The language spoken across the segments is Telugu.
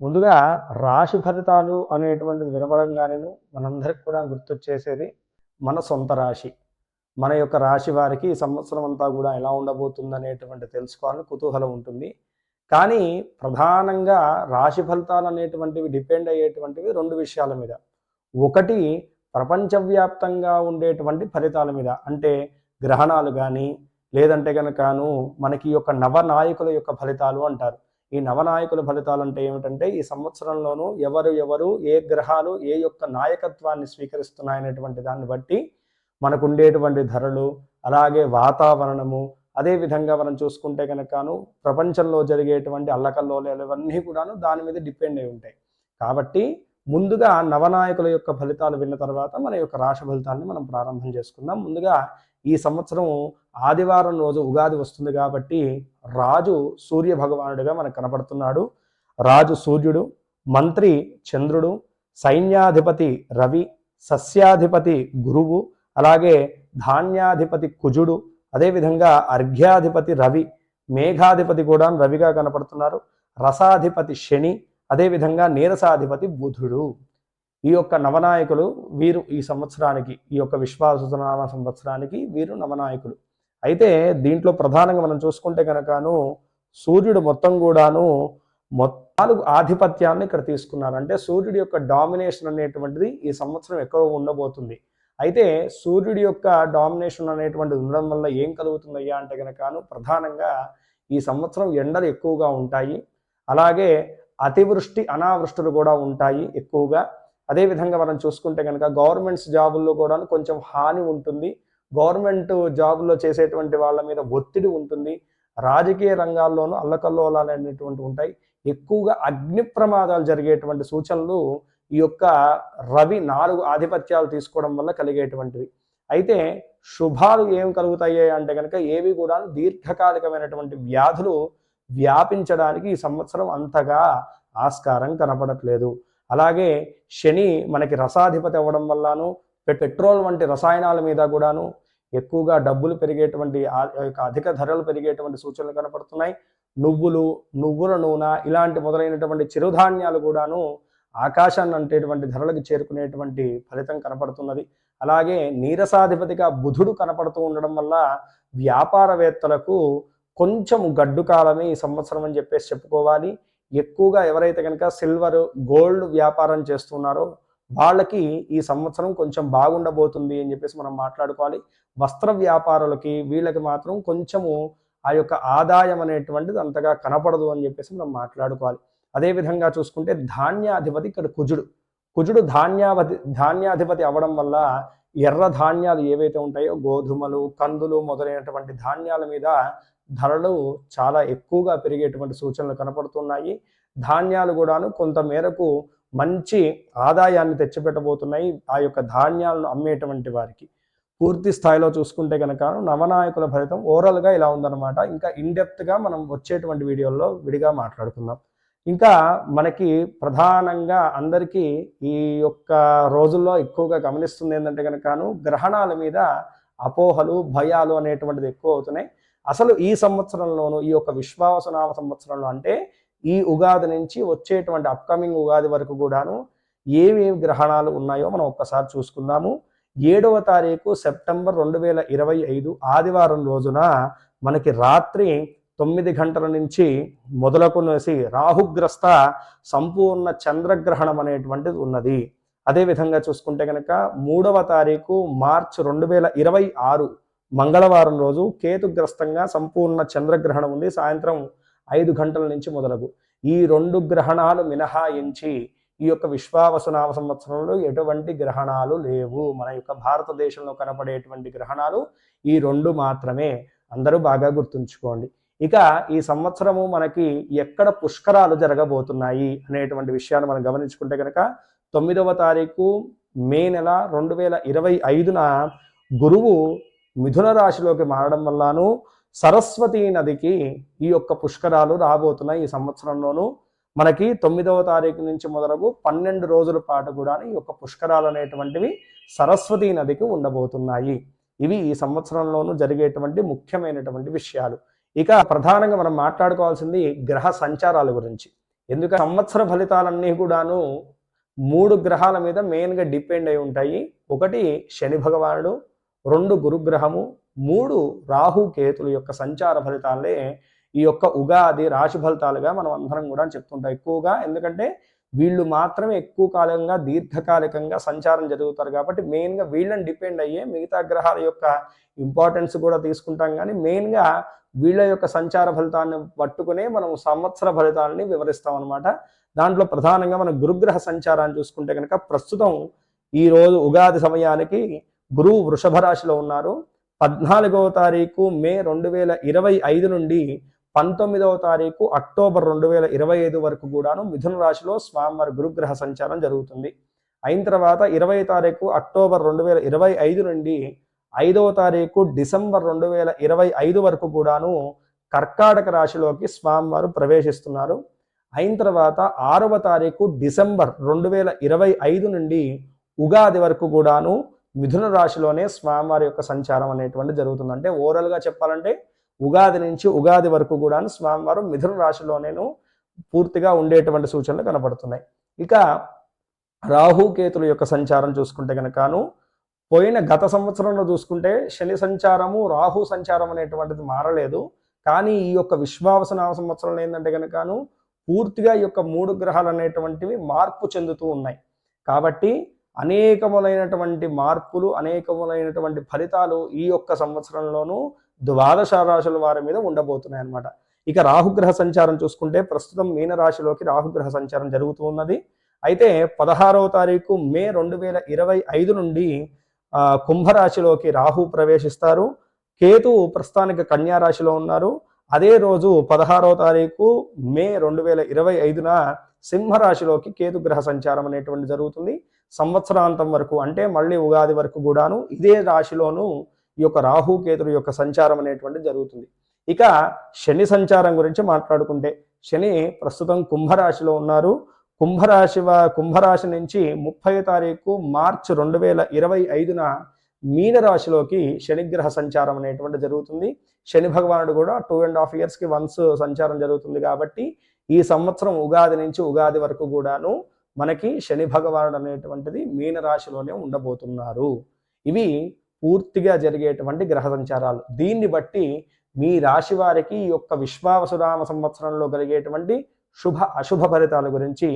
ముందుగా రాశి ఫలితాలు అనేటువంటిది వినపడంగానే మనందరికి కూడా గుర్తొచ్చేసేది మన సొంత రాశి. మన యొక్క రాశి వారికి సంవత్సరం అంతా కూడా ఎలా ఉండబోతుంది అనేటువంటి తెలుసుకోవాలని కుతూహలం ఉంటుంది. కానీ ప్రధానంగా రాశి ఫలితాలు అనేటువంటివి డిపెండ్ అయ్యేటువంటివి రెండు విషయాల మీద. ఒకటి ప్రపంచవ్యాప్తంగా ఉండేటువంటి ఫలితాల మీద. అంటే గ్రహణాలు కానీ లేదంటే కనుకను మనకి యొక్క నవనాయకుల యొక్క ఫలితాలు అంటారు. ఈ నవనాయకుల ఫలితాలు అంటే ఏమిటంటే ఈ సంవత్సరంలోనూ ఎవరు ఎవరు ఏ గ్రహాలు ఏ యొక్క నాయకత్వాన్ని స్వీకరిస్తున్నాయనేటువంటి దాన్ని బట్టి మనకుండేటువంటి ధరలు అలాగే వాతావరణము అదే విధంగా మనం చూసుకుంటే కనుకను ప్రపంచంలో జరిగేటువంటి అల్లకల్లోలాలు ఇవన్నీ కూడాను దాని మీద డిపెండ్ అయి ఉంటాయి. కాబట్టి ముందుగా నవనాయకుల యొక్క ఫలితాలు విన్న తర్వాత మన యొక్క రాశి ఫలితాన్ని మనం ప్రారంభం చేసుకుందాం. ముందుగా ఈ సంవత్సరం ఆదివారం రోజు ఉగాది వస్తుంది కాబట్టి రాజు సూర్య భగవానుడిగా మనకు కనపడుతున్నాడు. రాజు సూర్యుడు మంత్రి చంద్రుడు సైన్యాధిపతి రవి సస్యాధిపతి గురువు అలాగే ధాన్యాధిపతి కుజుడు అదేవిధంగా అర్ఘ్యాధిపతి రవి మేఘాధిపతి కూడా రవిగా కనపడుతున్నారు. రసాధిపతి శని అదేవిధంగా నీరసాధిపతి బుధుడు. ఈ యొక్క నవనాయకులు వీరు ఈ సంవత్సరానికి ఈ యొక్క విశ్వాసనామ సంవత్సరానికి వీరు నవనాయకులు. అయితే దీంట్లో ప్రధానంగా మనం చూసుకుంటే కనుకను సూర్యుడు మొత్తం కూడాను నాలుగు ఆధిపత్యాన్ని ఇక్కడ తీసుకున్నారు. అంటే సూర్యుడి యొక్క డామినేషన్ అనేటువంటిది ఈ సంవత్సరం ఎక్కువ ఉండబోతుంది. అయితే సూర్యుడి యొక్క డామినేషన్ అనేటువంటిది ఉండడం వల్ల ఏం కలుగుతుందయ్యా అంటే కనుకను ప్రధానంగా ఈ సంవత్సరం ఎండలు ఎక్కువగా ఉంటాయి. అలాగే అతివృష్టి అనావృష్టులు కూడా ఉంటాయి ఎక్కువగా. అదేవిధంగా మనం చూసుకుంటే కనుక గవర్నమెంట్స్ జాబుల్లో కూడా కొంచెం హాని ఉంటుంది. గవర్నమెంట్ జాబుల్లో చేసేటువంటి వాళ్ళ మీద ఒత్తిడి ఉంటుంది. రాజకీయ రంగాల్లోనూ అల్లకల్లోలాలు అనేటువంటి ఉంటాయి. ఎక్కువగా అగ్ని ప్రమాదాలు జరిగేటువంటి సూచనలు ఈ యొక్క రవి నాలుగు ఆధిపత్యాలు తీసుకోవడం వల్ల కలిగేటువంటివి. అయితే శుభాలు ఏం కలుగుతాయి అంటే కనుక ఏవి కూడా దీర్ఘకాలికమైనటువంటి వ్యాధులు వ్యాపించడానికి ఈ సంవత్సరం అంతగా ఆస్కారం కనపడట్లేదు. అలాగే శని మనకి రసాధిపతి అవ్వడం వల్లను పెట్రోల్ వంటి రసాయనాల మీద కూడాను ఎక్కువగా డబ్బులు పెరిగేటువంటి యొక్క అధిక ధరలు పెరిగేటువంటి సూచనలు కనపడుతున్నాయి. నువ్వులు నువ్వుల నూనె ఇలాంటి మొదలైనటువంటి చిరుధాన్యాలు కూడాను ఆకాశాన్ని అంటేటువంటి ధరలకు చేరుకునేటువంటి ఫలితం కనపడుతున్నది. అలాగే నీరసాధిపతిగా బుధుడు కనపడుతూ ఉండడం వల్ల వ్యాపారవేత్తలకు కొంచెం గడ్డు కాలమే ఈ సంవత్సరం అని చెప్పేసి చెప్పుకోవాలి. ఎక్కువగా ఎవరైతే కనుక సిల్వర్ గోల్డ్ వ్యాపారం చేస్తున్నారో వాళ్ళకి ఈ సంవత్సరం కొంచెం బాగుండబోతుంది అని చెప్పేసి మనం మాట్లాడుకోవాలి. వస్త్ర వ్యాపారులకి వీళ్ళకి మాత్రం కొంచెము ఆ యొక్క ఆదాయం అనేటువంటిది అంతగా కనపడదు అని చెప్పేసి మనం మాట్లాడుకోవాలి. అదేవిధంగా చూసుకుంటే ధాన్యాధిపతి ఇక్కడ కుజుడు. కుజుడు ధాన్యావధి ధాన్యాధిపతి అవ్వడం వల్ల ఎర్ర ధాన్యాలు ఏవైతే ఉంటాయో గోధుమలు కందులు మొదలైనటువంటి ధాన్యాల మీద ధరలు చాలా ఎక్కువగా పెరిగేటువంటి సూచనలు కనపడుతున్నాయి. ధాన్యాలు కూడాను కొంత మేరకు మంచి ఆదాయాన్ని తెచ్చిపెట్టబోతున్నాయి ఆ యొక్క ధాన్యాలను అమ్మేటువంటి వారికి. పూర్తి స్థాయిలో చూసుకుంటే కనుక నవనాయకుల ఫలితం ఓవరాల్గా ఇలా ఉందన్నమాట. ఇంకా ఇన్డెప్త్గా మనం వచ్చేటువంటి వీడియోల్లో విడిగా మాట్లాడుకుందాం. ఇంకా మనకి ప్రధానంగా అందరికీ ఈ యొక్క రోజుల్లో ఎక్కువగా గమనిస్తుంది ఏంటంటే కనుకను గ్రహణాల మీద అపోహలు భయాలు అనేటువంటిది ఎక్కువ అవుతున్నాయి. అసలు ఈ సంవత్సరంలోనూ ఈ యొక్క విశ్వాసనామ సంవత్సరంలో అంటే ఈ ఉగాది నుంచి వచ్చేటువంటి అప్కమింగ్ ఉగాది వరకు కూడాను ఏమేమి గ్రహణాలు ఉన్నాయో మనం ఒక్కసారి చూసుకుందాము. ఏడవ తారీఖు సెప్టెంబర్ రెండు వేల ఇరవై ఐదు ఆదివారం రోజున మనకి రాత్రి తొమ్మిది గంటల నుంచి మొదలకునేసి రాహుగ్రస్త సంపూర్ణ చంద్రగ్రహణం అనేటువంటిది ఉన్నది. అదేవిధంగా చూసుకుంటే కనుక మూడవ తారీఖు మార్చ్ రెండు వేల ఇరవై ఆరు మంగళవారం రోజు కేతుగ్రస్తంగా సంపూర్ణ చంద్రగ్రహణం ఉంది. సాయంత్రం ఐదు గంటల నుంచి మొదలగు. ఈ రెండు గ్రహణాలు మినహాయించి ఈ యొక్క విశ్వావసునామ సంవత్సరంలో ఎటువంటి గ్రహణాలు లేవు. మన యొక్క భారతదేశంలో కనపడేటువంటి గ్రహణాలు ఈ రెండు మాత్రమే. అందరూ బాగా గుర్తుంచుకోండి. ఇక ఈ సంవత్సరము మనకి ఎక్కడ పుష్కరాలు జరగబోతున్నాయి అనేటువంటి విషయాన్ని మనం గమనించుకుంటే కనుక తొమ్మిదవ తారీఖు మే నెల రెండు వేల ఇరవై ఐదున గురువు మిథున రాశిలోకి మారడం వల్లను సరస్వతీ నదికి ఈ యొక్క పుష్కరాలు రాబోతున్నాయి ఈ సంవత్సరంలోనూ. మనకి తొమ్మిదవ తారీఖు నుంచి మొదలగు పన్నెండు రోజుల పాటు కూడా ఈ యొక్క పుష్కరాలు అనేటువంటివి సరస్వతీ నదికి ఉండబోతున్నాయి. ఇవి ఈ సంవత్సరంలోనూ జరిగేటువంటి ముఖ్యమైనటువంటి విషయాలు. ఇక ప్రధానంగా మనం మాట్లాడుకోవాల్సింది గ్రహ సంచారాల గురించి. ఎందుకంటే సంవత్సర ఫలితాలన్నీ కూడాను మూడు గ్రహాల మీద మెయిన్గా డిపెండ్ అయి ఉంటాయి. ఒకటి శని భగవానుడు రెండు గురుగ్రహము మూడు రాహు కేతుల యొక్క సంచార ఫలితాలే ఈ యొక్క ఉగాది రాశి ఫలితాలుగా మనం అందరం కూడా చెప్తుంటాం ఎక్కువగా. ఎందుకంటే వీళ్ళు మాత్రమే ఎక్కువ కాలంగా దీర్ఘకాలికంగా సంచారం జరుగుతారు కాబట్టి మెయిన్గా వీళ్ళని డిపెండ్ అయ్యే మిగతా గ్రహాల యొక్క ఇంపార్టెన్స్ కూడా తీసుకుంటాం కానీ మెయిన్గా వీళ్ళ యొక్క సంచార ఫలితాన్ని పట్టుకునే మనం సంవత్సర ఫలితాలని వివరిస్తాం అనమాట దాంట్లో ప్రధానంగా మనం గురుగ్రహ సంచారాన్ని చూసుకుంటే కనుక ప్రస్తుతం ఈరోజు ఉగాది సమయానికి గురువు వృషభ రాశిలో ఉన్నారు. పద్నాలుగవ తారీఖు మే రెండు వేల ఇరవై ఐదు నుండి పంతొమ్మిదవ తారీఖు అక్టోబర్ రెండు వేల ఇరవై ఐదు వరకు కూడాను మిథున రాశిలో స్వామివారి గురుగ్రహ సంచారం జరుగుతుంది. అయిన తర్వాత ఇరవై తారీఖు అక్టోబర్ రెండు వేల ఇరవై ఐదు నుండి ఐదవ తారీఖు డిసెంబర్ రెండు వేల ఇరవై ఐదు వరకు కూడాను కర్కాటక రాశిలోకి స్వామివారు ప్రవేశిస్తున్నారు. అయిన తర్వాత ఆరవ తారీఖు డిసెంబర్ రెండు వేల ఇరవై ఐదు నుండి ఉగాది వరకు కూడాను మిథున రాశిలోనే స్వామివారి యొక్క సంచారం అనేటువంటి జరుగుతుంది. అంటే ఓవరాల్గా చెప్పాలంటే ఉగాది నుంచి ఉగాది వరకు కూడా స్వామివారు మిథున రాశిలోనేను పూర్తిగా ఉండేటువంటి సూచనలు కనపడుతున్నాయి. ఇక రాహుకేతుల యొక్క సంచారం చూసుకుంటే కనుకను పోయిన గత సంవత్సరంలో చూసుకుంటే శని సంచారము రాహు సంచారం అనేటువంటిది మారలేదు. కానీ ఈ యొక్క విశ్వావసనామ సంవత్సరంలో ఏంటంటే కనుకను పూర్తిగా ఈ యొక్క మూడు గ్రహాలు అనేటువంటివి మార్పు చెందుతూ ఉన్నాయి. కాబట్టి అనేకములైనటువంటి మార్పులు అనేకములైనటువంటి ఫలితాలు ఈ యొక్క సంవత్సరంలోనూ ద్వాదశ రాశుల వారి మీద ఉండబోతున్నాయి అనమాట ఇక రాహుగ్రహ సంచారం చూసుకుంటే ప్రస్తుతం మీనరాశిలోకి రాహుగ్రహ సంచారం జరుగుతూ ఉన్నది. అయితే పదహారవ తారీఖు మే రెండు వేల ఇరవై ఐదు నుండి కుంభరాశిలోకి రాహు ప్రవేశిస్తారు. కేతు ప్రస్తుతానికి కన్యా రాశిలో ఉన్నారు. అదే రోజు పదహారవ తారీఖు మే రెండు వేల ఇరవై ఐదున సింహరాశిలోకి కేతు గ్రహ సంచారం అనేటువంటి జరుగుతుంది. సంవత్సరాంతం వరకు అంటే మళ్ళీ ఉగాది వరకు కూడాను ఇదే రాశిలోనూ ఈ యొక్క రాహు యొక్క సంచారం అనేటువంటి జరుగుతుంది. ఇక శని సంచారం గురించి మాట్లాడుకుంటే శని ప్రస్తుతం కుంభరాశిలో ఉన్నారు. కుంభరాశి కుంభరాశి నుంచి ముప్పై తారీఖు మార్చి రెండు వేల ఇరవై ఐదున మీనరాశిలోకి శనిగ్రహ సంచారం అనేటువంటి జరుగుతుంది. శని భగవానుడు కూడా టూ అండ్ హాఫ్ ఇయర్స్కి వన్స్ సంచారం జరుగుతుంది కాబట్టి ఈ సంవత్సరం ఉగాది నుంచి ఉగాది వరకు కూడాను మనకి శని భగవానుడు అనేటువంటిది మీనరాశిలోనే ఉండబోతున్నారు. ఇవి పూర్తిగా జరిగేటువంటి గ్రహ సంచారాలు. దీన్ని బట్టి మీ రాశి వారికి ఈ యొక్క విశ్వావసురామ సంవత్సరంలో కలిగేటువంటి శుభ అశుభ ఫలితాల గురించి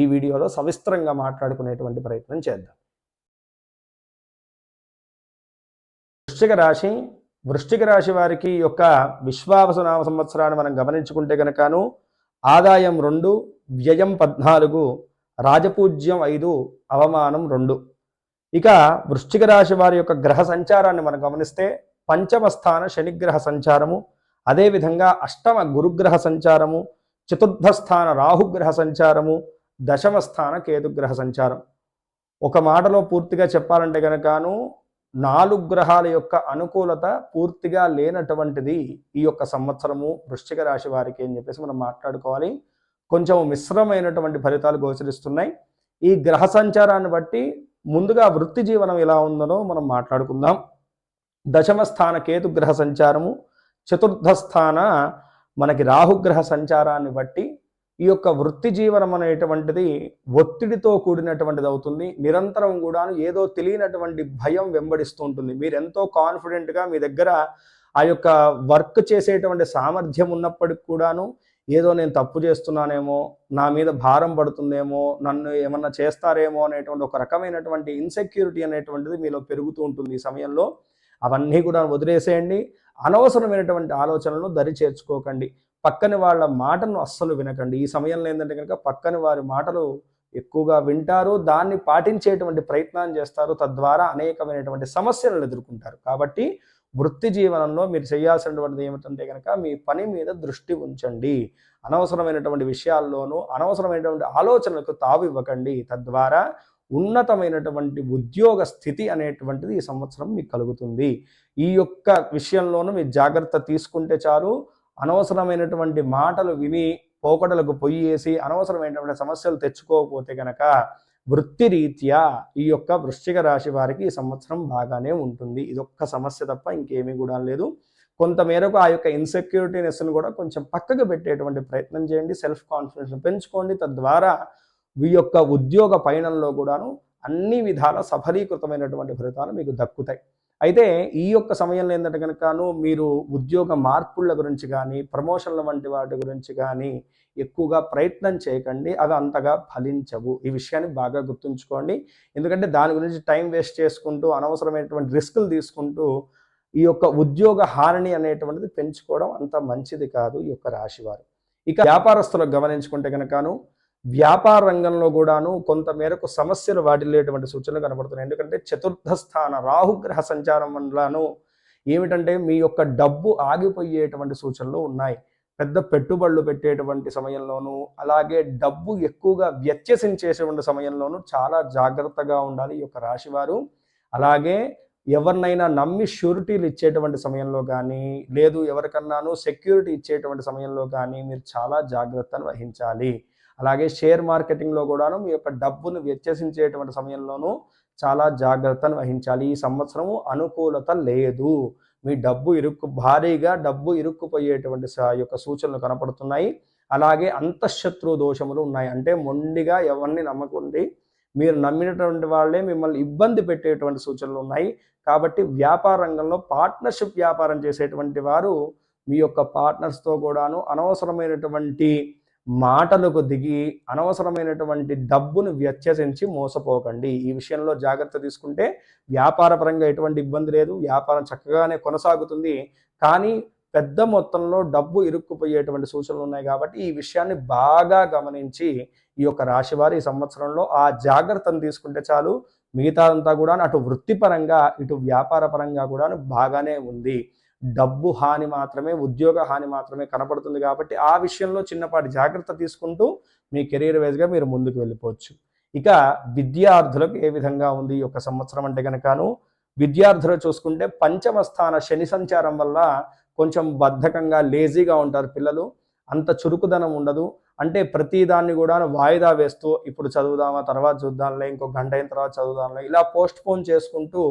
ఈ వీడియోలో సవిస్తరంగా మాట్లాడుకునేటువంటి ప్రయత్నం చేద్దాం. వృశ్చిక రాశి వృశ్చిక రాశి వారికి యొక్క విశ్వావసునామ సంవత్సరాన్ని మనం గమనించుకుంటే కనుకను ఆదాయం రెండు వ్యయం పద్నాలుగు రాజపూజ్యం ఐదు అవమానం రెండు. ఇక వృశ్చిక రాశి వారి యొక్క గ్రహ సంచారాన్ని మనం గమనిస్తే పంచమ స్థాన శనిగ్రహ సంచారము అదేవిధంగా అష్టమ గురుగ్రహ సంచారము చతుర్థ స్థాన రాహుగ్రహ సంచారము దశమ స్థాన కేతుగ్రహ సంచారం. ఒక మాటలో పూర్తిగా చెప్పాలంటే కనుకను నాలుగు గ్రహాల యొక్క అనుకూలత పూర్తిగా లేనటువంటిది ఈ యొక్క సంవత్సరము వృశ్చిక రాశి వారికి అని చెప్పేసి మనం మాట్లాడుకోవాలి. కొంచెం మిశ్రమైనటువంటి ఫలితాలు గోచరిస్తున్నాయి. ఈ గ్రహ సంచారాన్ని బట్టి ముందుగా వృత్తి జీవనం ఎలా ఉందనో మనం మాట్లాడుకుందాం. దశమ స్థాన కేతు గ్రహ సంచారము చతుర్థ స్థాన మనకి రాహుగ్రహ సంచారాన్ని బట్టి ఈ యొక్క వృత్తి జీవనం అనేటువంటిది ఒత్తిడితో కూడినటువంటిది అవుతుంది. నిరంతరం కూడా ఏదో తెలియనటువంటి భయం వెంబడిస్తూ ఉంటుంది. మీరు ఎంతో కాన్ఫిడెంట్గా మీ దగ్గర ఆ యొక్క వర్క్ చేసేటువంటి సామర్థ్యం ఉన్నప్పటికి కూడాను ఏదో నేను తప్పు చేస్తున్నానేమో నా మీద భారం పడుతుందేమో నన్ను ఏమన్నా చేస్తారేమో అనేటువంటి ఒక రకమైనటువంటి ఇన్సెక్యూరిటీ అనేటువంటిది మీలో పెరుగుతూ ఉంటుంది ఈ సమయంలో. అవన్నీ కూడా వదిలేసేయండి. అనవసరమైనటువంటి ఆలోచనలను దరి చేర్చుకోకండి. పక్కని వాళ్ళ మాటను అస్సలు వినకండి. ఈ సమయంలో ఏంటంటే కనుక పక్కని వారి మాటలు ఎక్కువగా వింటారు దాన్ని పాటించేటువంటి ప్రయత్నం చేస్తారు. తద్వారా అనేకమైనటువంటి సమస్యలను ఎదుర్కొంటారు. కాబట్టి వృత్తి జీవనంలో మీరు చేయాల్సినటువంటిది ఏమిటంటే కనుక మీ పని మీద దృష్టి ఉంచండి. అనవసరమైనటువంటి విషయాల్లోనూ అనవసరమైనటువంటి ఆలోచనలకు తావు ఇవ్వకండి. తద్వారా ఉన్నతమైనటువంటి ఉద్యోగ స్థితి అనేటువంటిది ఈ సంవత్సరం మీకు కలుగుతుంది. ఈ యొక్క విషయంలోనూ మీరు జాగ్రత్త తీసుకుంటే చాలు. అనవసరమైనటువంటి మాటలు విని పోకడలకు పొయ్యి వేసి అనవసరమైనటువంటి సమస్యలు తెచ్చుకోకపోతే కనుక వృత్తిరీత్యా ఈ యొక్క వృశ్చిక రాశి వారికి ఈ సంవత్సరం బాగానే ఉంటుంది. ఇదొక్క సమస్య తప్ప ఇంకేమీ కూడా లేదు. కొంత మేరకు ఆ యొక్క ఇన్సెక్యూరిటీనెస్ను కూడా కొంచెం పక్కకు పెట్టేటువంటి ప్రయత్నం చేయండి. సెల్ఫ్ కాన్ఫిడెన్స్ పెంచుకోండి. తద్వారా ఈ యొక్క ఉద్యోగ పయనంలో కూడాను అన్ని విధాల సఫలీకృతమైనటువంటి ఫలితాలు మీకు దక్కుతాయి. అయితే ఈ యొక్క సమయంలో ఏంటంటే కనుకను మీరు ఉద్యోగ మార్పుల గురించి కానీ ప్రమోషన్ల వంటి వాటి గురించి కానీ ఎక్కువగా ప్రయత్నం చేయకండి. అవి అంతగా ఫలించవు. ఈ విషయాన్ని బాగా గుర్తుంచుకోండి. ఎందుకంటే దాని గురించి టైం వేస్ట్ చేసుకుంటూ అనవసరమైనటువంటి రిస్కులు తీసుకుంటూ ఈ యొక్క ఉద్యోగ హాని అనేటువంటిది పెంచుకోవడం అంత మంచిది కాదు ఈ యొక్క రాశివారు. ఇక వ్యాపారస్తులకు గమనించుకుంటే కనుకను వ్యాపార రంగంలో కూడాను కొంతమేరకు సమస్యలు వాటిల్లేటువంటి సూచనలు కనబడుతున్నాయి. ఎందుకంటే చతుర్థ స్థాన రాహుగ్రహ సంచారం వల్లను ఏమిటంటే మీ యొక్క డబ్బు ఆగిపోయేటువంటి సూచనలు ఉన్నాయి. పెద్ద పెట్టుబడులు పెట్టేటువంటి సమయంలోనూ అలాగే డబ్బు ఎక్కువగా వ్యత్యసించేటువంటి సమయంలోనూ చాలా జాగ్రత్తగా ఉండాలి ఈ యొక్క రాశివారు. అలాగే ఎవరినైనా నమ్మి షూరిటీలు ఇచ్చేటువంటి సమయంలో కానీ లేదు ఎవరికన్నాను సెక్యూరిటీ ఇచ్చేటువంటి సమయంలో కానీ మీరు చాలా జాగ్రత్తను వహించాలి. అలాగే షేర్ మార్కెటింగ్లో కూడాను మీ యొక్క డబ్బును వ్యత్యసించేటువంటి సమయంలోనూ చాలా జాగ్రత్తను వహించాలి. ఈ సంవత్సరము అనుకూలత లేదు. మీ డబ్బు ఇరుక్కు భారీగా డబ్బు ఇరుక్కుపోయేటువంటి యొక్క సూచనలు కనపడుతున్నాయి. అలాగే అంతఃశత్రు దోషములు ఉన్నాయి. అంటే మొండిగా ఎవరిని నమ్మకండి. మీరు నమ్మినటువంటి వాళ్ళే మిమ్మల్ని ఇబ్బంది పెట్టేటువంటి సూచనలు ఉన్నాయి. కాబట్టి వ్యాపార రంగంలో పార్ట్నర్షిప్ వ్యాపారం చేసేటువంటి వారు మీ యొక్క పార్ట్నర్స్తో కూడాను అనవసరమైనటువంటి మాటలకు దిగి అనవసరమైనటువంటి డబ్బును వ్యత్యసించి మోసపోకండి. ఈ విషయంలో జాగ్రత్త తీసుకుంటే వ్యాపారపరంగా ఎటువంటి ఇబ్బంది లేదు. వ్యాపారం చక్కగానే కొనసాగుతుంది. కానీ పెద్ద మొత్తంలో డబ్బు ఇరుక్కుపోయేటువంటి సూచనలు ఉన్నాయి కాబట్టి ఈ విషయాన్ని బాగా గమనించి ఈ యొక్క రాశివారు ఈ సంవత్సరంలో ఆ జాగ్రత్తను తీసుకుంటే చాలు. మిగతాదంతా కూడా అటు వృత్తిపరంగా ఇటు వ్యాపార పరంగా కూడా బాగానే ఉంది. డబ్బు హాని మాత్రమే ఉద్యోగ హాని మాత్రమే కనపడుతుంది కాబట్టి ఆ విషయంలో చిన్నపాటి జాగ్రత్త తీసుకుంటూ మీ కెరీర్ వైజ్గా మీరు ముందుకు వెళ్ళిపోవచ్చు. ఇక విద్యార్థులకు ఏ విధంగా ఉంది ఈ యొక్క సంవత్సరం అంటే కనుకను విద్యార్థులు చూసుకుంటే పంచమ స్థాన శని సంచారం వల్ల కొంచెం బద్ధకంగా లేజీగా ఉంటారు పిల్లలు. అంత చురుకుదనం ఉండదు. అంటే ప్రతి దాన్ని కూడా వాయిదా వేస్తూ ఇప్పుడు చదువుదామా తర్వాత చూద్దాంలే ఇంకో గంట అయిన తర్వాత చదువుదాంలే ఇలా పోస్ట్ పోన్ చేసుకుంటూ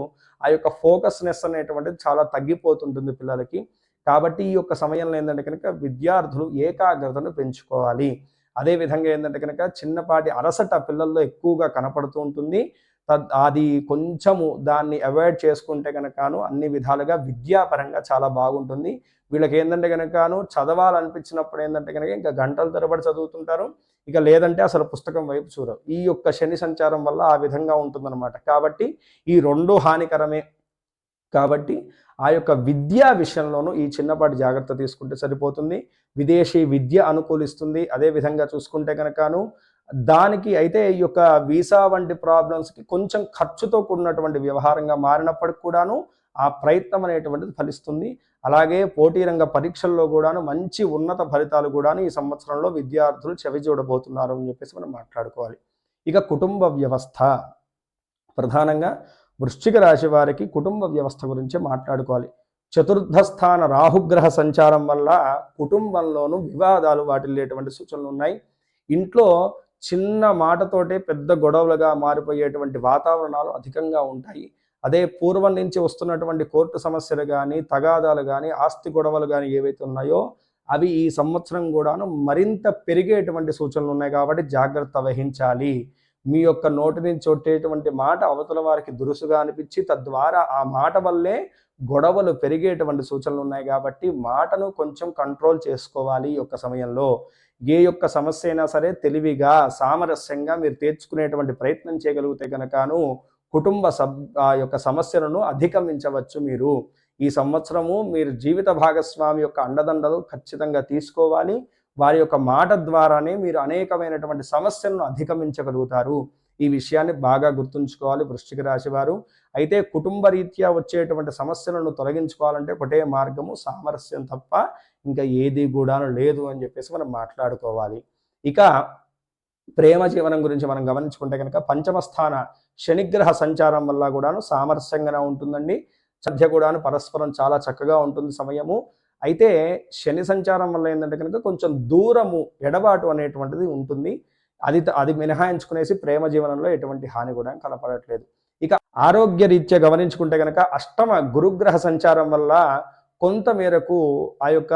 ఆ యొక్క ఫోకస్నెస్ అనేటువంటిది చాలా తగ్గిపోతుంటుంది పిల్లలకి. కాబట్టి ఈ యొక్క సమయంలో ఏంటంటే కనుక విద్యార్థులు ఏకాగ్రతను పెంచుకోవాలి. అదే విధంగా ఏంటంటే కనుక చిన్నపాటి అలసట పిల్లల్లో ఎక్కువగా కనపడుతూ ఉంటుంది. తద్ అది కొంచెము దాన్ని అవాయిడ్ చేసుకుంటే కనుకను అన్ని విధాలుగా విద్యాపరంగా చాలా బాగుంటుంది. వీళ్ళకి ఏంటంటే కనుకను చదవాలనిపించినప్పుడు ఏంటంటే కనుక ఇంకా గంటల తరబడి చదువుతుంటారు. ఇక లేదంటే అసలు పుస్తకం వైపు చూడరు. ఈ యొక్క శని సంచారం వల్ల ఆ విధంగా ఉంటుందన్నమాట. కాబట్టి ఈ రెండు హానికరమే. కాబట్టి ఆ యొక్క విద్యా విషయంలోనూ ఈ చిన్నపాటి జాగ్రత్త తీసుకుంటే సరిపోతుంది. విదేశీ విద్య అనుకూలిస్తుంది. అదే విధంగా చూసుకుంటే కనుకను దానికి అయితే ఈ యొక్క వీసా వంటి ప్రాబ్లమ్స్కి కొంచెం ఖర్చుతో కూడినటువంటి వ్యవహారంగా మారినప్పటికి కూడాను ఆ ప్రయత్నం అనేటువంటిది ఫలిస్తుంది. అలాగే పోటీ రంగ పరీక్షల్లో కూడాను మంచి ఉన్నత ఫలితాలు కూడాను ఈ సంవత్సరంలో విద్యార్థులు చెవిచూడబోతున్నారు అని చెప్పేసి మనం మాట్లాడుకోవాలి. ఇక కుటుంబ వ్యవస్థ. ప్రధానంగా వృశ్చిక రాశి వారికి కుటుంబ వ్యవస్థ గురించి మాట్లాడుకోవాలి. చతుర్థ స్థాన రాహుగ్రహ సంచారం వల్ల కుటుంబంలోనూ వివాదాలు వాటిల్లేటువంటి సూచనలు ఉన్నాయి. ఇంట్లో చిన్న మాటతోటే పెద్ద గొడవలుగా మారిపోయేటువంటి వాతావరణాలు అధికంగా ఉంటాయి. అదే పూర్వం నుంచి వస్తున్నటువంటి కోర్టు సమస్యలు కానీ తగాదాలు కానీ ఆస్తి గొడవలు కానీ ఏవైతే ఉన్నాయో అవి ఈ సంవత్సరం కూడాను మరింత పెరిగేటువంటి సూచనలు ఉన్నాయి కాబట్టి జాగ్రత్త వహించాలి. మీ యొక్క నోటి నుంచి వచ్చేటువంటి మాట అవతల వారికి దురుసుగా అనిపించి తద్వారా ఆ మాట వల్లే గొడవలు పెరిగేటువంటి సూచనలు ఉన్నాయి కాబట్టి మాటను కొంచెం కంట్రోల్ చేసుకోవాలి ఈ యొక్క సమయంలో. ఏ యొక్క సమస్య అయినా సరే తెలివిగా సామరస్యంగా మీరు తీర్చుకునేటువంటి ప్రయత్నం చేయగలిగితే కనుకను కుటుంబ సబ్ ఆ యొక్క సమస్యలను అధిగమించవచ్చు మీరు. ఈ సంవత్సరము మీరు జీవిత భాగస్వామి యొక్క అండదండలు ఖచ్చితంగా తీసుకోవాలి. వారి యొక్క మాట ద్వారానే మీరు అనేకమైనటువంటి సమస్యలను అధిగమించగలుగుతారు. ఈ విషయాన్ని బాగా గుర్తుంచుకోవాలి వృశ్చిక రాశి వారు. అయితే కుటుంబ రీత్యా వచ్చేటువంటి సమస్యలను తొలగించుకోవాలంటే ఒకటే మార్గము సామరస్యం తప్ప ఇంకా ఏది కూడా లేదు అని చెప్పేసి మనం మాట్లాడుకోవాలి. ఇక ప్రేమ జీవనం గురించి మనం గమనించుకుంటే కనుక పంచమస్థాన శనిగ్రహ సంచారం వల్ల కూడాను సామరస్యంగానే ఉంటుందండి. సద్య కూడాను పరస్పరం చాలా చక్కగా ఉంటుంది సమయము. అయితే శని సంచారం వల్ల ఏంటంటే కనుక కొంచెం దూరము ఎడబాటు అనేటువంటిది ఉంటుంది. అది అది మినహాయించుకునేసి ప్రేమ జీవనంలో ఎటువంటి హాని కూడా కనపడట్లేదు. ఇక ఆరోగ్య రీత్యా గమనించుకుంటే కనుక అష్టమ గురుగ్రహ సంచారం వల్ల కొంత మేరకు ఆ యొక్క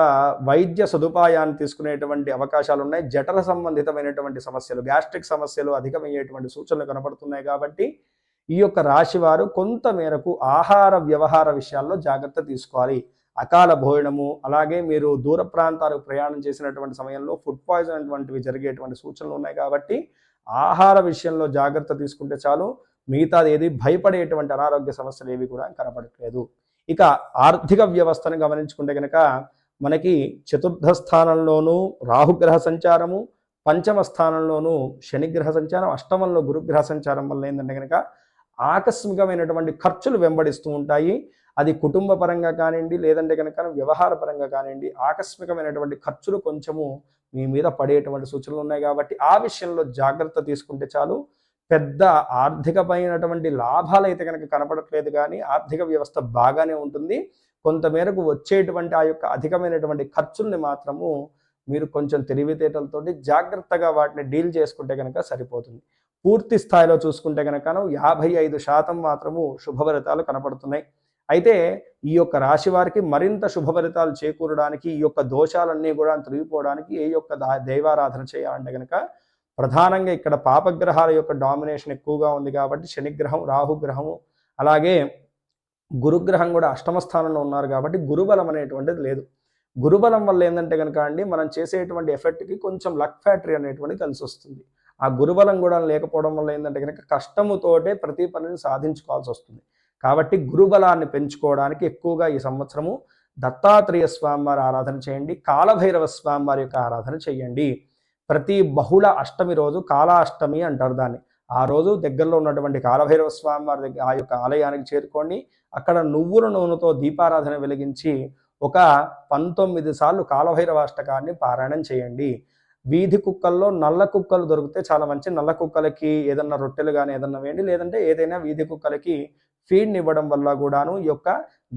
వైద్య సదుపాయాన్ని తీసుకునేటువంటి అవకాశాలు ఉన్నాయి. జఠర సంబంధితమైనటువంటి సమస్యలు గ్యాస్ట్రిక్ సమస్యలు అధికమయ్యేటువంటి సూచనలు కనపడుతున్నాయి కాబట్టి ఈ యొక్క రాశి వారు కొంత మేరకు ఆహార వ్యవహార విషయాల్లో జాగ్రత్త తీసుకోవాలి. అకాల భోజనము అలాగే మీరు దూర ప్రాంతాలకు ప్రయాణం చేసినటువంటి సమయంలో ఫుడ్ పాయిజన్ అటువంటివి జరిగేటువంటి సూచనలు ఉన్నాయి కాబట్టి ఆహార విషయంలో జాగ్రత్త తీసుకుంటే చాలు. మిగతాది ఏది భయపడేటువంటి అనారోగ్య సమస్యలు ఏవి కూడా కనపడట్లేదు. ఇక ఆర్థిక వ్యవస్థను గమనించుకుంటే కనుక మనకి చతుర్థ స్థానంలోనూ రాహుగ్రహ సంచారము పంచమ స్థానంలోనూ శనిగ్రహ సంచారం అష్టమంలో గురుగ్రహ సంచారం వల్ల ఏంటంటే కనుక ఆకస్మికమైనటువంటి ఖర్చులు వెంబడిస్తూ ఉంటాయి. అది కుటుంబ పరంగా కానివ్వండి లేదంటే కనుక వ్యవహార పరంగా కానివ్వండి ఆకస్మికమైనటువంటి ఖర్చులు కొంచెము మీ మీద పడేటువంటి సూచనలు ఉన్నాయి కాబట్టి ఆ విషయంలో జాగ్రత్త తీసుకుంటే చాలు. పెద్ద ఆర్థికమైనటువంటి లాభాలు అయితే కనుక కనపడట్లేదు కానీ ఆర్థిక వ్యవస్థ బాగానే ఉంటుంది. కొంతమేరకు వచ్చేటువంటి ఆ యొక్క అధికమైనటువంటి ఖర్చుల్ని మాత్రము మీరు కొంచెం తెలివితేటలతోటి జాగ్రత్తగా వాటిని డీల్ చేసుకుంటే కనుక సరిపోతుంది. పూర్తి స్థాయిలో చూసుకుంటే కనుక యాభై ఐదు శాతం మాత్రము శుభఫలితాలు కనపడుతున్నాయి. అయితే ఈ యొక్క రాశి వారికి మరింత శుభఫలితాలు చేకూరడానికి ఈ యొక్క దోషాలన్నీ కూడా తొలగిపోవడానికి ఏ యొక్క దైవారాధన చేయాలంటే కనుక ప్రధానంగా ఇక్కడ పాపగ్రహాల యొక్క డామినేషన్ ఎక్కువగా ఉంది కాబట్టి శనిగ్రహం రాహుగ్రహము అలాగే గురుగ్రహం కూడా అష్టమ స్థానంలో ఉన్నారు కాబట్టి గురుబలం అనేటువంటిది లేదు. గురుబలం వల్ల ఏంటంటే కనుక అండి మనం చేసేటువంటి ఎఫెక్ట్కి కొంచెం లక్ ఫ్యాక్టరీ అనేటువంటిది కలిసి వస్తుంది. ఆ గురుబలం కూడా లేకపోవడం వల్ల ఏంటంటే కనుక కష్టముతోటే ప్రతి పనిని సాధించుకోవాల్సి వస్తుంది. కాబట్టి గురుబలాన్ని పెంచుకోవడానికి ఎక్కువగా ఈ సంవత్సరము దత్తాత్రేయ స్వామివారి ఆరాధన చేయండి కాలభైరవ స్వామివారి యొక్క ఆరాధన చేయండి. ప్రతి బహుళ అష్టమి రోజు కాలాష్టమి అంటారు దాన్ని. ఆ రోజు దగ్గరలో ఉన్నటువంటి కాలభైరవ స్వామి వారి దగ్గర ఆ యొక్క ఆలయానికి చేరుకోండి. అక్కడ నువ్వుల నూనెతో దీపారాధన వెలిగించి ఒక పంతొమ్మిది సార్లు కాలభైరవాష్టకాన్ని పారాయణం చేయండి. వీధి కుక్కల్లో నల్ల కుక్కలు దొరికితే చాలా మంచి నల్ల కుక్కలకి ఏదన్నా రొట్టెలు కానీ ఏదన్నా వేయండి. లేదంటే ఏదైనా వీధి కుక్కలకి ఫీడ్ని ఇవ్వడం వల్ల కూడాను ఈ యొక్క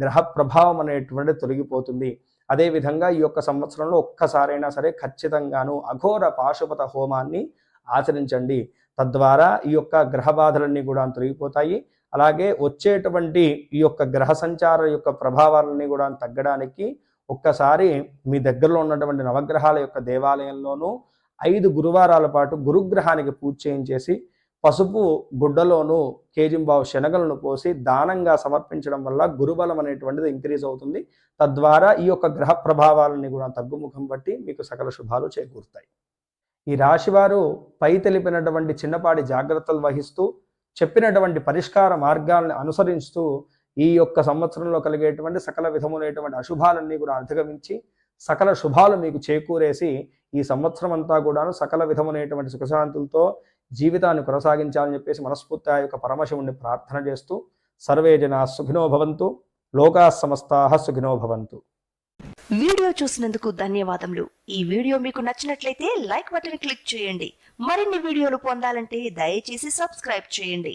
గ్రహ ప్రభావం అనేటువంటి తొలగిపోతుంది. అదేవిధంగా ఈ యొక్క సంవత్సరంలో ఒక్కసారైనా సరే ఖచ్చితంగాను అఘోర పాశుపత హోమాన్ని ఆచరించండి. తద్వారా ఈ యొక్క గ్రహ బాధలన్నీ కూడా తొలగిపోతాయి. అలాగే వచ్చేటువంటి ఈ యొక్క గ్రహ సంచార యొక్క ప్రభావాలన్నీ కూడా తగ్గడానికి ఒక్కసారి మీ దగ్గరలో ఉన్నటువంటి నవగ్రహాల యొక్క దేవాలయంలోనూ ఐదు గురువారాల పాటు గురుగ్రహానికి పూజ చేయించేసి పసుపు గుడ్డలోను కేజింబావు శనగలను పోసి దానంగా సమర్పించడం వల్ల గురుబలం అనేటువంటిది ఇంక్రీజ్ అవుతుంది. తద్వారా ఈ యొక్క గ్రహ ప్రభావాలని కూడా తగ్గుముఖం బట్టి మీకు సకల శుభాలు చేకూరుతాయి. ఈ రాశివారు పై తెలిపినటువంటి చిన్నపాటి జాగ్రత్తలు వహిస్తూ చెప్పినటువంటి పరిష్కార మార్గాలను అనుసరిస్తూ ఈ యొక్క సంవత్సరంలో కలిగేటువంటి సకల విధములైనటువంటి అశుభాలన్నీ కూడా అధిగమించి సకల శుభాలు మీకు చేకూరేసి ఈ సంవత్సరం అంతా కూడాను సకల విధములైనటువంటి సుఖశాంతులతో జీవితాన్ని కొనసాగించాలని చెప్పేసి మనస్ఫూర్తి ఆ యొక్క పరమశివుణ్ణి ప్రార్థన చేస్తూ సర్వే జనా సుఖినో భవంతు లోకా సమస్తాహ సుఖినో భవంతు. వీడియో చూసినందుకు ధన్యవాదములు. ఈ వీడియో మీకు నచ్చినట్లయితే లైక్ బటన్ క్లిక్ చేయండి. మరిన్ని వీడియోలు పొందాలంటే దయచేసి సబ్స్క్రైబ్ చేయండి.